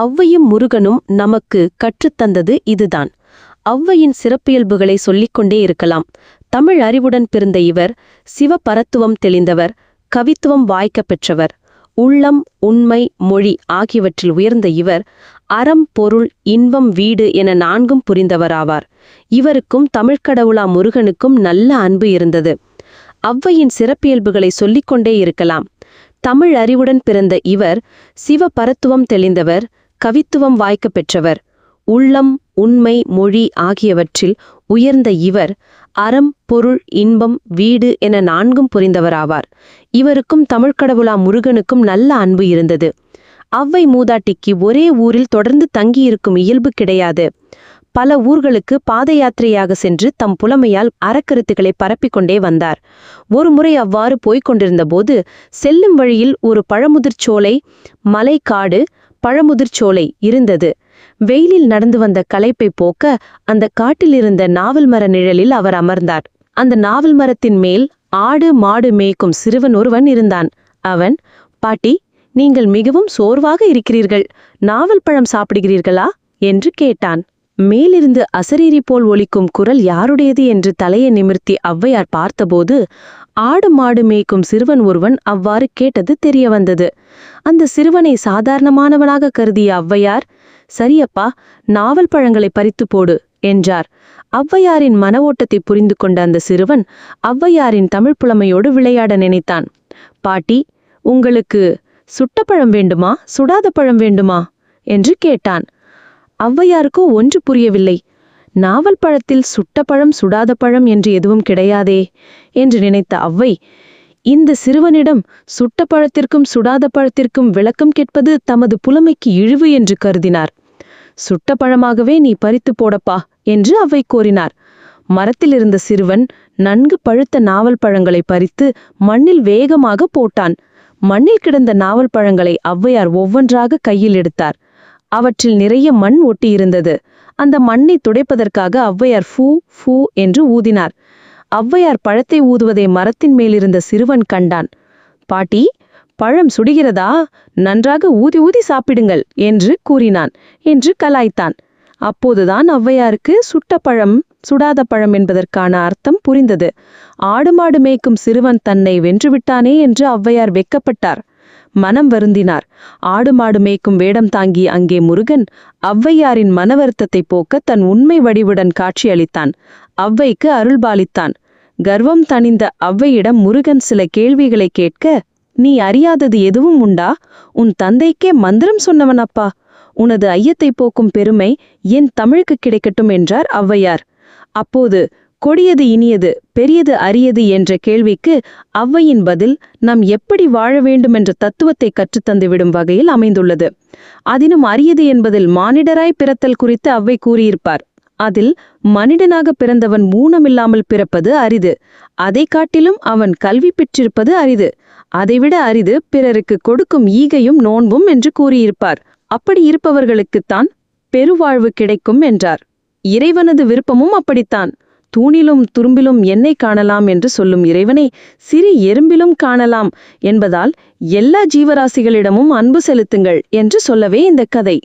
ஔவையும் முருகனும் நமக்கு கற்றுத்தந்தது இதுதான். ஔவையின் சிறப்பியல்புகளை சொல்லிக்கொண்டே இருக்கலாம். தமிழ் அறிவுடன் பிறந்த இவர் சிவபரத்துவம் தெளிந்தவர் கவித்துவம் வாய்க்கப் பெற்றவர். உள்ளம் உண்மை மொழி ஆகியவற்றில் உயர்ந்த இவர் அறம் பொருள் இன்பம் வீடு என நான்கும் புரிந்தவராவார். இவருக்கும் தமிழ்க்கடவுளா முருகனுக்கும் நல்ல அன்பு இருந்தது. ஔவையின் சிறப்பியல்புகளை சொல்லிக்கொண்டே இருக்கலாம். தமிழ் அறிவுடன் பிறந்த இவர் சிவபரத்துவம் தெளிந்தவர் கவித்துவம் வாய்க்கப் பெற்றவர். உள்ளம் உண்மை மொழி ஆகியவற்றில் உயர்ந்த இவர் அறம் பொருள் இன்பம் வீடு என நான்கும் புரிந்தவராவார். இவருக்கும் தமிழ்க்கடவுளா முருகனுக்கும் நல்ல அன்பு இருந்தது. அவ்வை மூதாட்டிக்கு ஒரே ஊரில் தொடர்ந்து தங்கியிருக்கும் இயல்பு கிடையாது. பல ஊர்களுக்கு பாத யாத்திரையாக சென்று தம் புலமையால் அறக்கருத்துக்களை பரப்பிக் கொண்டே வந்தார் ஒருமுறை அவ்வாறு போய்க் கொண்டிருந்தபோது செல்லும் வழியில் ஒரு பழமுதிர்ச்சோலை மலைக்காடு பழமுதிர்ச்சோலை இருந்தது. வெயிலில் நடந்து வந்த களைப்பை போக்க அந்த காட்டிலிருந்த நாவல் மர நிழலில் அவர் அமர்ந்தார். அந்த நாவல் மரத்தின் மேல் ஆடு மாடு மேய்க்கும் சிறுவன் ஒருவன் இருந்தான். அவன் பாட்டி நீங்கள் மிகவும் சோர்வாக இருக்கிறீர்கள். நாவல் பழம் சாப்பிடுகிறீர்களா? என்று கேட்டான். மேலிருந்து அசரீரி போல் ஒலிக்கும் குரல் யாருடையது என்று தலையை நிமிர்த்தி ஔவையார் பார்த்தபோது ஆடு மாடு மேய்க்கும் சிறுவன் ஒருவன் அவ்வாறு கேட்டது தெரிய வந்தது அந்த சிறுவனை சாதாரணமானவனாக கருதிய ஔவையார் சரியப்பா நாவல் பழங்களை பறித்து போடு என்றார். ஔவையாரின் மன ஓட்டத்தை புரிந்து கொண்ட அந்த சிறுவன் ஔவையாரின் தமிழ் புலமையோடு விளையாட நினைத்தான். பாட்டி உங்களுக்கு சுட்ட பழம் வேண்டுமா? சுடாத பழம் வேண்டுமா? என்று கேட்டான். ஔவையாருக்கோ ஒன்று புரியவில்லை. நாவல் பழத்தில் சுட்ட பழம் சுடாத பழம் என்று எதுவும் கிடையாதே என்று நினைத்த ஔவை இந்த சிறுவனிடம் சுட்ட பழத்திற்கும் சுடாத பழத்திற்கும் விளக்கம் கேட்பது தமது புலமைக்கு இழிவு என்று கருதினார். சுட்ட பழமாகவே நீ பறித்து போடப்பா என்று அவ்வை கோரினார். மரத்தில் இருந்த சிறுவன் நன்கு பழுத்த நாவல் பழங்களை பறித்து மண்ணில் வேகமாக போட்டான். மண்ணில் கிடந்த நாவல் பழங்களை ஔவையார் ஒவ்வொன்றாக கையில் எடுத்தார். அவற்றில் நிறைய மண் ஒட்டியிருந்தது. அந்த மண்ணை துடைப்பதற்காக ஔவையார் ஃபூ ஃபூ என்று ஊதினார். ஔவையார் பழத்தை ஊதுவதை மரத்தின் மேலிருந்த சிறுவன் கண்டான். பாட்டி பழம் சுடுகிறதா? நன்றாக ஊதி ஊதி சாப்பிடுங்கள் என்று கூறினான் என்று கலாய்த்தான். அப்போதுதான் ஔவையாருக்கு சுட்ட பழம் சுடாத பழம் என்பதற்கான அர்த்தம் புரிந்தது. ஆடு மாடு மேய்க்கும் சிறுவன் தன்னை வென்றுவிட்டானே என்று ஔவையார் வெக்கப்பட்டார் மனம் வருந்தினார். ஆடு மாடு மேய்க்கும் வேடம் தாங்கி அங்கே முருகன் ஔவையாரின் மனவருத்தத்தை போக்க தன் உண்மை வடிவுடன் காட்சியளித்தான். ஔவைக்கு அருள்பாலித்தான். கர்வம் தணிந்த ஔவையிடம் முருகன் சில கேள்விகளை கேட்க நீ அறியாதது எதுவும் உண்டா? உன் தந்தைக்கே மந்திரம் சொன்னவனப்பா உனது ஐயத்தை போக்கும் பெருமை என் தமிழுக்கு கிடைக்கட்டும் என்றார் ஔவையார். அப்போது கொடியது இனியது பெரியது அரியது என்ற கேள்விக்கு ஔவையின் பதில் நாம் எப்படி வாழ வேண்டும் என்ற தத்துவத்தை கற்றுத்தந்துவிடும் வகையில் அமைந்துள்ளது. அதினும் அரியது என்பதில் மானிடராய் பிறத்தல் குறித்து ஔவை கூறியிருப்பார். அதில் மனிதனாக பிறந்தவன் ஊனமில்லாமல் பிறப்பது அரிது அதை காட்டிலும் அவன் கல்வி பெற்றிருப்பது அரிது அதைவிட அரிது பிறருக்கு கொடுக்கும் ஈகையும் நோன்பும் என்று கூறியிருப்பார். அப்படி இருப்பவர்களுக்குத்தான் பெருவாழ்வு கிடைக்கும் என்றார். இறைவனது விருப்பமும் அப்படித்தான். தூணிலும் துரும்பிலும் என்னை காணலாம் என்று சொல்லும் இறைவனை சிறு எறும்பிலும் காணலாம் என்பதால் எல்லா ஜீவராசிகளிடமும் அன்பு செலுத்துங்கள் என்று சொல்லவே இந்த கதை.